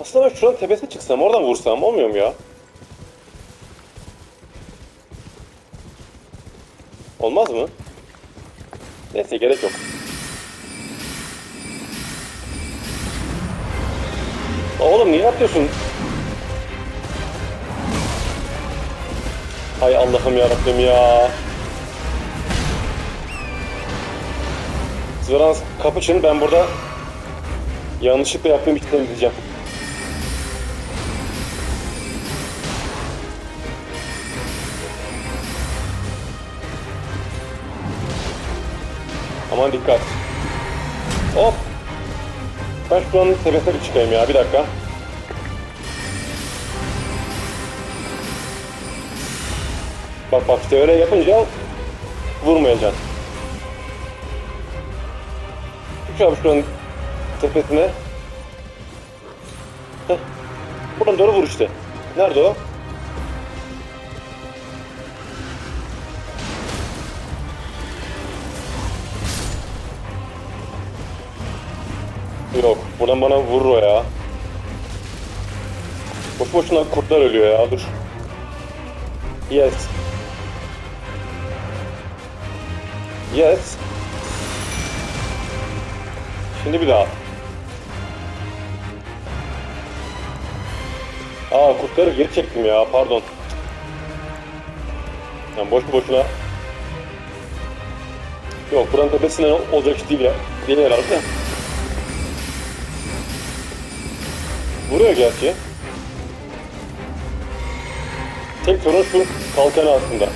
Aslında ben şuranın tepesine çıksam oradan vursam olmuyor mu ya? Olmaz mı? Neyse gerek yok. Oğlum niye yapıyorsun? Hay Allah'ım yarabbim ya. Zırans kapışın ben burada yanlışlıkla yaptığım işi temizleyeceğim. Aman dikkat. Hop. Ben şuranın tepesine bir çıkayım ya bir dakika. Bak bak işte öyle yapınca vurmayacaksın. Şu abi şuranın tepesine. Heh. Buradan doğru vur işte. Nerede o? Yok. Buradan bana vurur o ya. Boş boşuna kurtlar ölüyor ya. Dur. Yes. Yes. Şimdi bir daha. Aa kurtları geri çektim ya pardon. Yani boş boşuna. Yok buranın tepesinden olacak iş değil ya. Değil herhalde. Vuruyor gerçi. Tek sorun şu kalkanı aslında.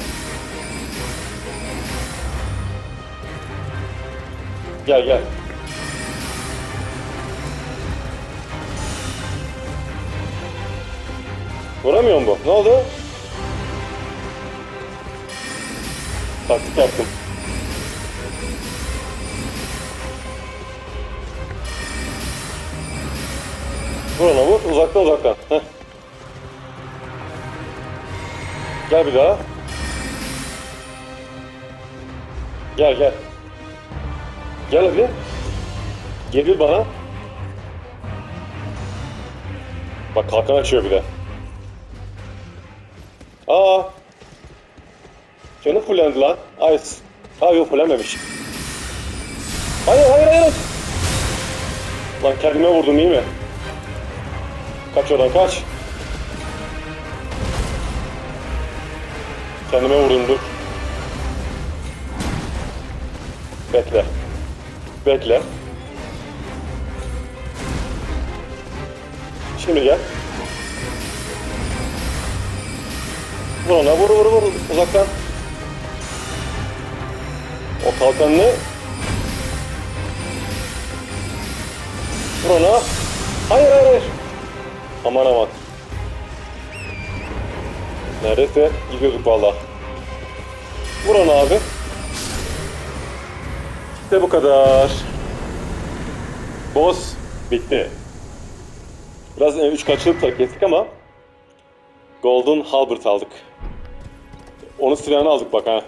Gel gel. Vuramıyor mu bu? Ne oldu? Taktik yaptım. Vur ona vur. Uzaktan uzaktan. Heh. Gel bir daha. Gel gel. Gel hadi. Geril bana. Bak kalkan açıyor bir de. Aa. Canı fullendi lan. Ice. Aa yok fullenmemiş. Hayır hayır hayır. Lan kendime vurdum iyi mi? Kaç oradan kaç. Kendime vurdum dur. Bekle. Bekle. Şimdi gel. Vur ona vur vur vur uzaktan. O kalkanını Vur ona. Hayır hayır hayır. Aman aman. Neredeyse gidiyorduk valla. Vur onu abi. İşte bu kadar. Boss bitti. Biraz 3 kaçılıp kestik ama Golden Halbert aldık. Onu silahını aldık bak ha.